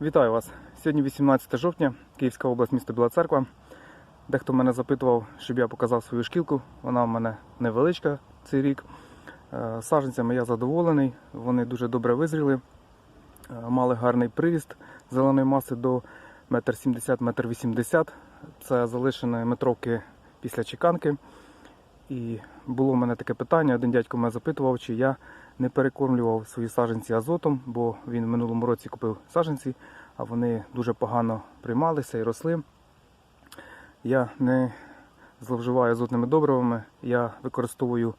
Вітаю вас! Сьогодні 18 жовтня, Київська область, місто Біла Церква. Дехто мене запитував, щоб я показав свою шкілку. Вона в мене невеличка цей рік. Е, Саджанцями я задоволений, вони дуже добре визріли, Е, мали гарний приріст зеленої маси до 1,70-1,80 м. Це залишені метровки після чеканки. І було в мене таке питання. Один дядько мене запитував, чи я не перекормлював свої саджанці азотом, бо він в минулому році купив саджанці, а вони дуже погано приймалися і росли. Я не зловживаю азотними добривами. Я використовую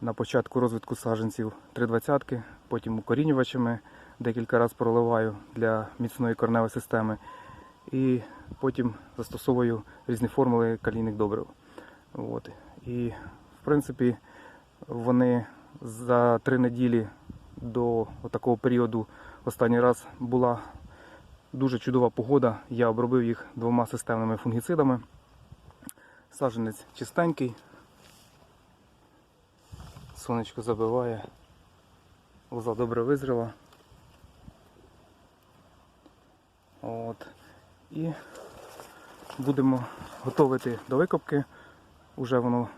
на початку розвитку саджанців 320-ки, потім укорінювачами, декілька разів проливаю для міцної корневої системи. І потім застосовую різні формули калійних добрив. От. І в принципі вони за три неділі до такого періоду останній раз була дуже чудова погода. Я обробив їх двома системними фунгіцидами. Саджанець чистенький. Сонечко забиває. Лоза добре визріла. От. І будемо готувати до викопки. Уже воно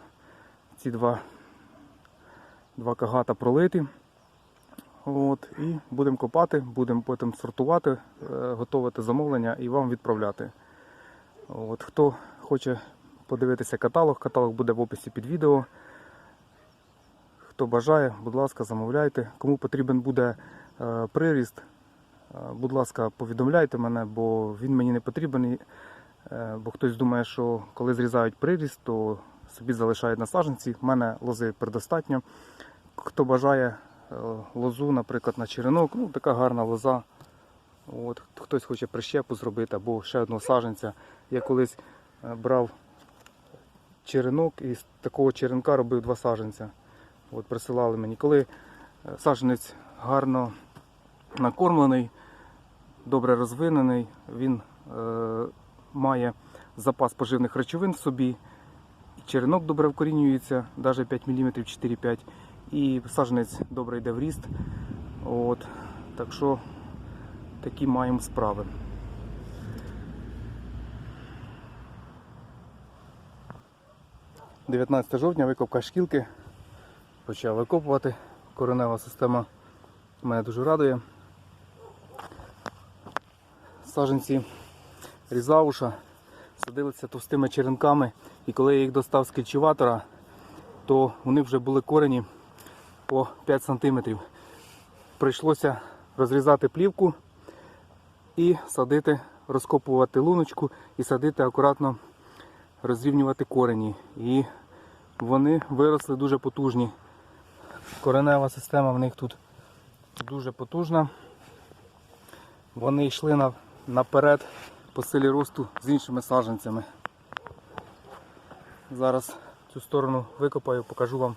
ці два, два кагата пролиті. От, і будемо копати, будемо потім сортувати, е, готувати замовлення і вам відправляти. От, хто хоче подивитися каталог, каталог буде в описі під відео. Хто бажає, будь ласка, замовляйте. Кому потрібен буде е, приріст, е, будь ласка, повідомляйте мене, бо він мені не потрібен. Бо хтось думає, що коли зрізають приріст, то собі залишають на саджанці. У мене лози предостатньо. Хто бажає е, лозу, наприклад, на черенок, ну така гарна лоза. От, хтось хоче прищепу зробити або ще одного саджанця. Я колись е, брав черенок і з такого черенка робив два саджанця. От присилали мені. Коли е, саджанець гарно накормлений, добре розвинений, він е, має запас поживних речовин в собі, черенок добре вкорінюється, навіть 5 мм 4-5 і саджанець добре йде в ріст. От, так що такі маємо справи. – 19 жовтня викопка шкілки. Почав викопувати. Коренева система мене дуже радує. Саджанці різауша садилися товстими черенками, і коли я їх достав з кільчеватора, то вони вже були корені по 5 см. Прийшлося розрізати плівку і садити, розкопувати луночку і садити акуратно, розрівнювати корені. І вони виросли дуже потужні. Коренева система в них тут дуже потужна. Вони йшли на, наперед по силі росту з іншими саджанцями. Зараз цю сторону викопаю, покажу вам,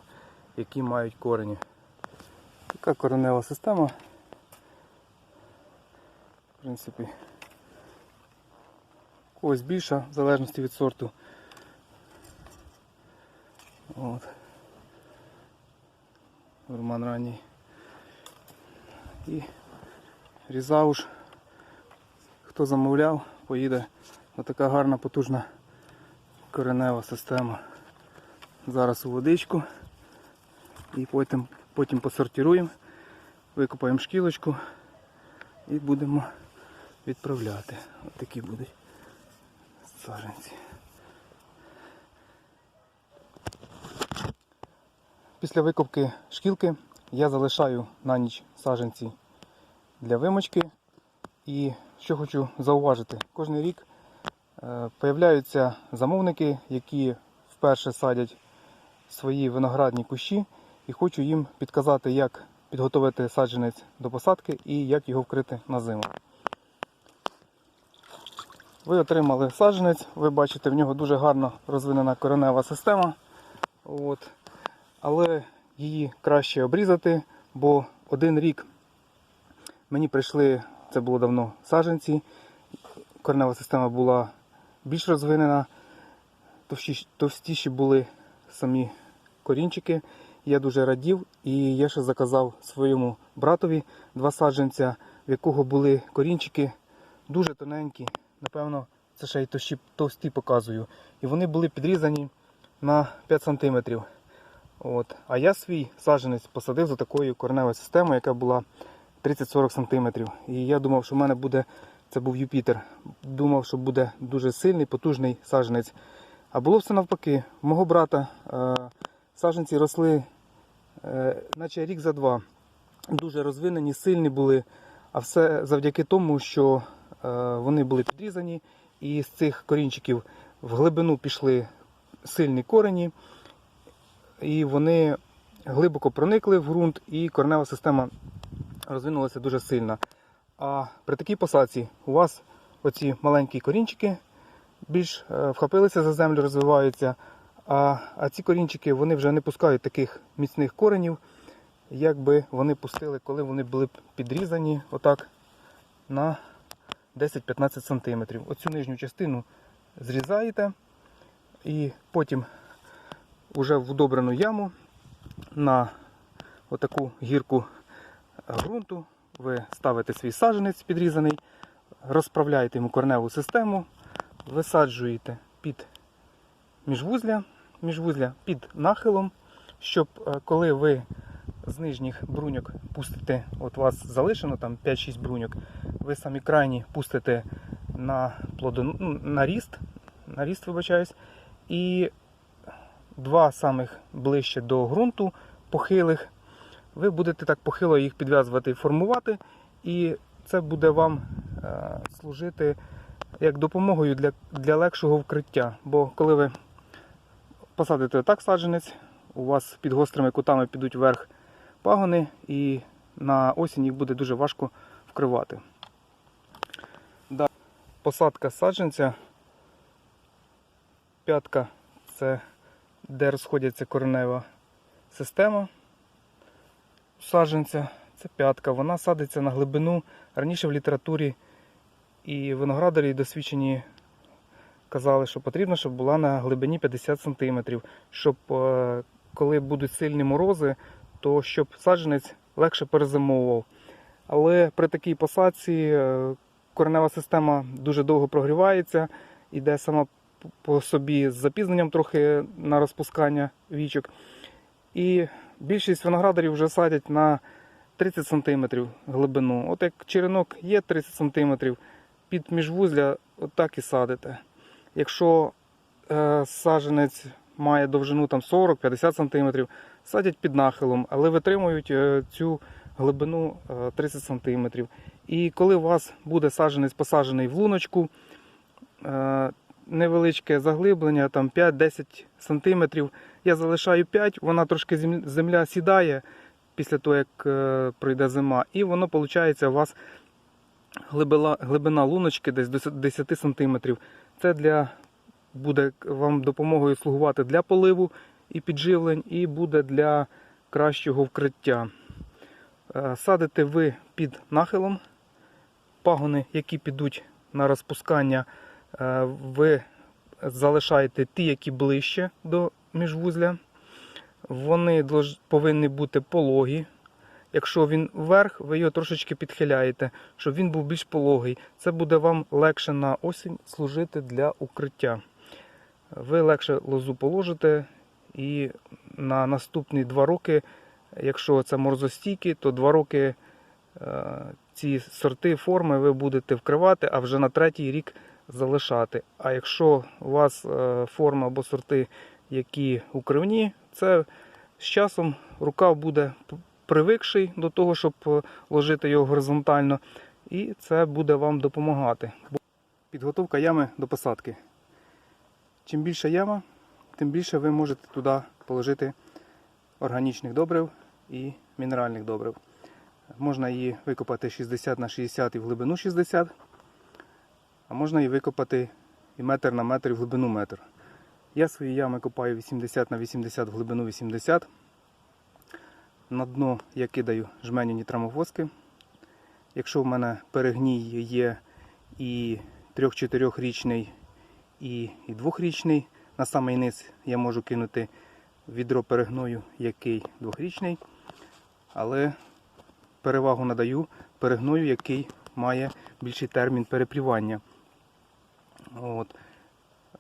які мають корені. Така коренева система. В принципі, когось більша, в залежності від сорту. От. Роман ранній. І різауш. Хто замовляв, поїде отака гарна потужна коренева система. Зараз у водичку і потім, потім посортируємо, викопаємо шкілочку і будемо відправляти. Ось такі будуть саджанці. Після викопки шкілки я залишаю на ніч саджанці для вимочки. І що хочу зауважити, кожен рік е, появляються замовники, які вперше садять свої виноградні кущі, і хочу їм підказати, як підготувати саджанець до посадки і як його вкрити на зиму. Ви отримали саджанець, ви бачите, в нього дуже гарно розвинена коренева система. От. Але її краще обрізати, бо один рік мені прийшли, це було давно саджанці, коренева система була більш розвинена, товстіші були самі корінчики. Я дуже радів і я ще заказав своєму братові два саджанця, в якого були корінчики дуже тоненькі. Напевно, це ще й товщі, товсті показую. І вони були підрізані на 5 см. От. А я свій саджанець посадив за такою кореневою системою, яка була 30-40 см. І я думав, що в мене буде, це був Юпітер. Думав, що буде дуже сильний, потужний саджанець. А було все навпаки. Мого брата саджанці росли е, наче рік за два. Дуже розвинені, сильні були. А все завдяки тому, що е, вони були підрізані, і з цих корінчиків в глибину пішли сильні корені, і вони глибоко проникли в ґрунт, і коренева система розвинулася дуже сильно. А при такій посадці у вас оці маленькі корінчики більш е, вхопилися за землю, розвиваються. А, а ці корінчики вони вже не пускають таких міцних коренів, якби вони пустили, коли вони були б підрізані отак на 10-15 см. Оцю нижню частину зрізаєте і потім уже в удобрену яму на отаку гірку ґрунту ви ставите свій саджанець підрізаний, розправляєте йому корневу систему, висаджуєте під міжвузля, міжвузля під нахилом, щоб е, коли ви з нижніх бруньок пустите, от у вас залишено там 5-6 бруньок, ви самі крайні пустите на плодон... ну, на ріст, на ріст, вибачаюсь, і два самих ближче до ґрунту похилих, ви будете так похило їх підв'язувати і формувати, і це буде вам е, служити як допомогою для, для легшого вкриття. Бо коли ви посадите так саджанець, у вас під гострими кутами підуть вверх пагони, і на осінь їх буде дуже важко вкривати. Посадка саджанця. П'ятка це де розходяться коренева система саджанця. Це п'ятка. Вона садиться на глибину. Раніше в літературі і виноградарі досвідчені казали, що потрібно, щоб була на глибині 50 см, щоб е, коли будуть сильні морози, то щоб саджанець легше перезимовував. Але при такій посадці е, коренева система дуже довго прогрівається, іде сама по собі з запізненням трохи на розпускання вічок. І більшість виноградарів вже садять на 30 см глибину. От як черенок є 30 см, під міжвузля отак і садите. Якщо е, саджанець має довжину там 40-50 см, садять під нахилом, але витримують е, цю глибину е, 30 см. І коли у вас буде саджанець посаджений в луночку, е, невеличке заглиблення, там 5-10 см, я залишаю 5, вона трошки земля сідає після того, як е, пройде зима, і воно виходить у вас глибина, глибина луночки десь до 10 см. Це для, буде вам допомогою слугувати для поливу і підживлень, і буде для кращого вкриття. Е, Садите ви під нахилом. Пагони, які підуть на розпускання, е, ви залишаєте ті, які ближче до міжвузля. Вони повинні бути пологі. Якщо він вверх, ви його трошечки підхиляєте, щоб він був більш пологий. Це буде вам легше на осінь служити для укриття. Ви легше лозу положите і на наступні два роки, якщо це морозостійкі, то два роки е, ці сорти форми ви будете вкривати, а вже на третій рік залишати. А якщо у вас е, форма або сорти, які укривні, це з часом рукав буде привикший до того, щоб е, ложити його горизонтально, і це буде вам допомагати. Підготовка ями до посадки. Чим більша яма, тим більше ви можете туди положити органічних добрив і мінеральних добрив. Можна її викопати 60 на 60 і в глибину 60, а можна її викопати і метр на метр і в глибину метр. Я свої ями копаю 80 на 80 в глибину 80. На дно я кидаю жменю нітрамофоски. Якщо в мене перегній є і 3-4 річний, і, і 2-річний, на самий низ я можу кинути відро перегною, який 2-річний. Але перевагу надаю перегною, який має більший термін перепрівання. От.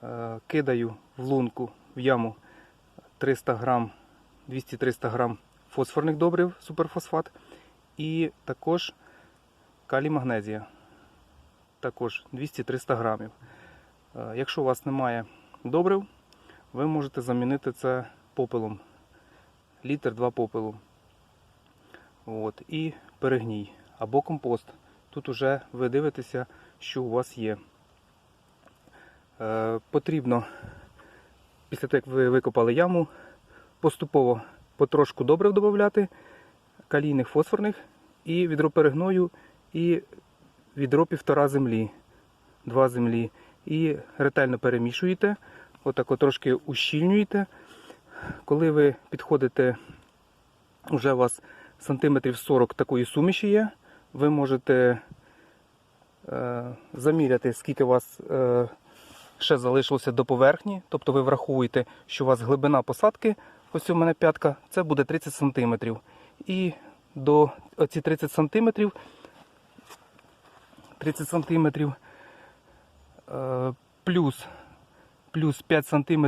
Е, Кидаю в лунку в яму 300 грам, 200-300 грам фосфорних добрив, суперфосфат. І також калій магнезія. Також 200-300 грамів. Е, Якщо у вас немає добрив, ви можете замінити це попелом. Літр 2 попелу. От. І перегній або компост. Тут уже ви дивитеся, що у вас є. Е, потрібно, після того, як ви викопали яму, поступово потрошку добрив додати, калійних фосфорних, і відро перегною, і відро півтора землі, два землі. І ретельно перемішуєте, отак от трошки ущільнюєте. Коли ви підходите, вже у вас сантиметрів 40 такої суміші є, ви можете е, заміряти, скільки у вас е, ще залишилося до поверхні. Тобто ви враховуєте, що у вас глибина посадки, ось у мене п'ятка, це буде 30 см. І до оці 30 см, 30 см плюс, плюс 5 см,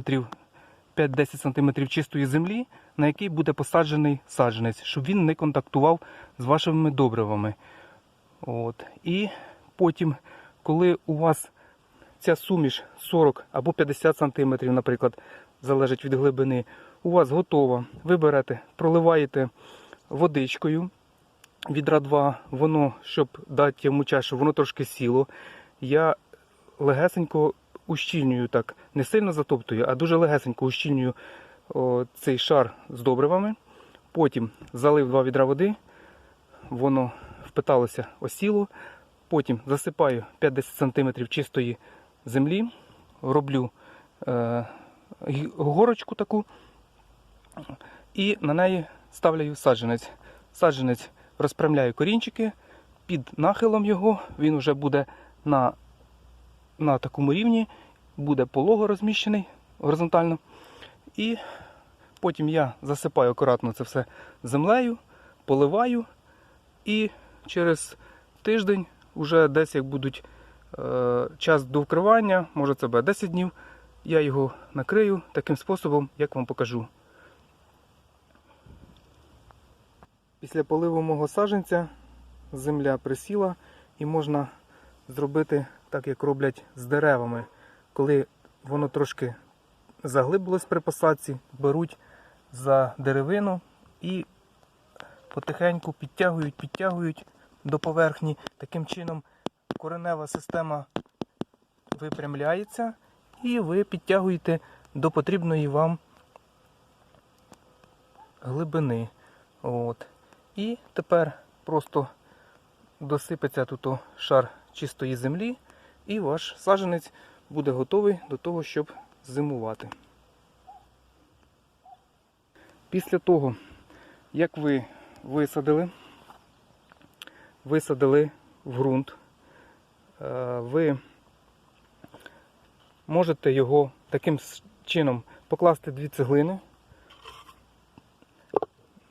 5-10 см чистої землі, на який буде посаджений саджанець, щоб він не контактував з вашими добривами. От. І потім, коли у вас ця суміш 40 або 50 см, наприклад, залежить від глибини, у вас готова, ви берете, проливаєте водичкою відра 2, воно, щоб дати йому щоб воно трошки сіло. Я легесенько ущільнюю так, не сильно затоптую, а дуже легесенько ущільнюю о, цей шар з добривами. Потім залив два відра води, воно впиталося, осіло. Потім засипаю 5-10 см чистої землі, роблю е, горочку таку і на неї ставлю саджанець. Саджанець розпрямляю корінчики, під нахилом його він вже буде на, на такому рівні, буде полого розміщений горизонтально. І потім я засипаю акуратно це все землею, поливаю, і через тиждень, уже десь як будуть е, час до вкривання, може це буде 10 днів, я його накрию таким способом, як вам покажу. Після поливу мого саджанця земля присіла і можна зробити так, як роблять з деревами. Коли воно трошки заглибилось при посадці, беруть за деревину і потихеньку підтягують, підтягують до поверхні. Таким чином коренева система випрямляється і ви підтягуєте до потрібної вам глибини. От. І тепер просто досипеться тут шар чистої землі, і ваш саджанець буде готовий до того, щоб зимувати. Після того, як ви висадили, висадили в ґрунт, е, ви можете його таким чином покласти дві цеглини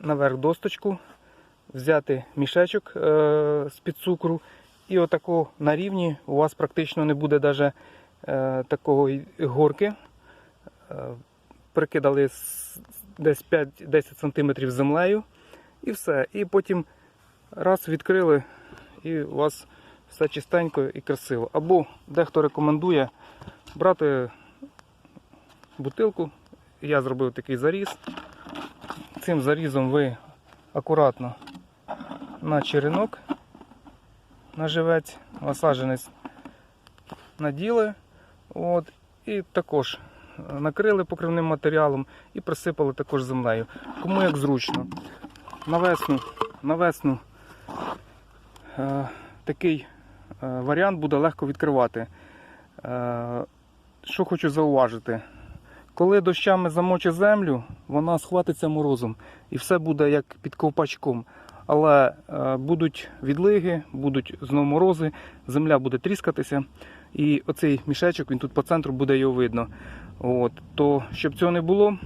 наверх досточку, взяти мішечок е, з-під цукру, і отако на рівні у вас практично не буде даже, е, такого горки. Е, прикидали десь 5-10 см землею і все. І потім раз відкрили, і у вас все чистенько і красиво. Або дехто рекомендує брати бутилку. Я зробив такий заріз. Цим зарізом ви акуратно на черенок, на живець, насадженець наділи. От, і також накрили покривним матеріалом і присипали також землею. Кому як зручно. На весну, на весну е, такий е, варіант буде легко відкривати. Е, що хочу зауважити. Коли дощами замочить землю, вона схватиться морозом і все буде як під ковпачком. Але е, будуть відлиги, будуть знову морози, земля буде тріскатися, і оцей мішечок, він тут по центру буде його видно. От, то щоб цього не було,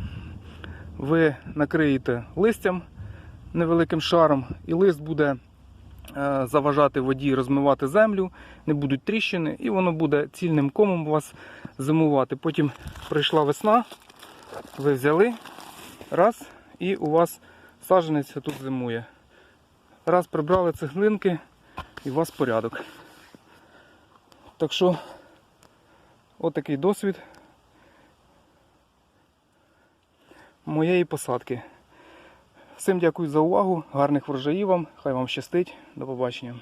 ви накриєте листям невеликим шаром, і лист буде е, заважати воді розмивати землю, не будуть тріщини, і воно буде цільним комом вас зимувати. Потім прийшла весна, ви взяли, раз, і у вас саджанець тут зимує. Раз прибрали цеглинки, і у вас порядок. Так що, отакий досвід моєї посадки. Всім дякую за увагу, гарних врожаїв вам, хай вам щастить, до побачення.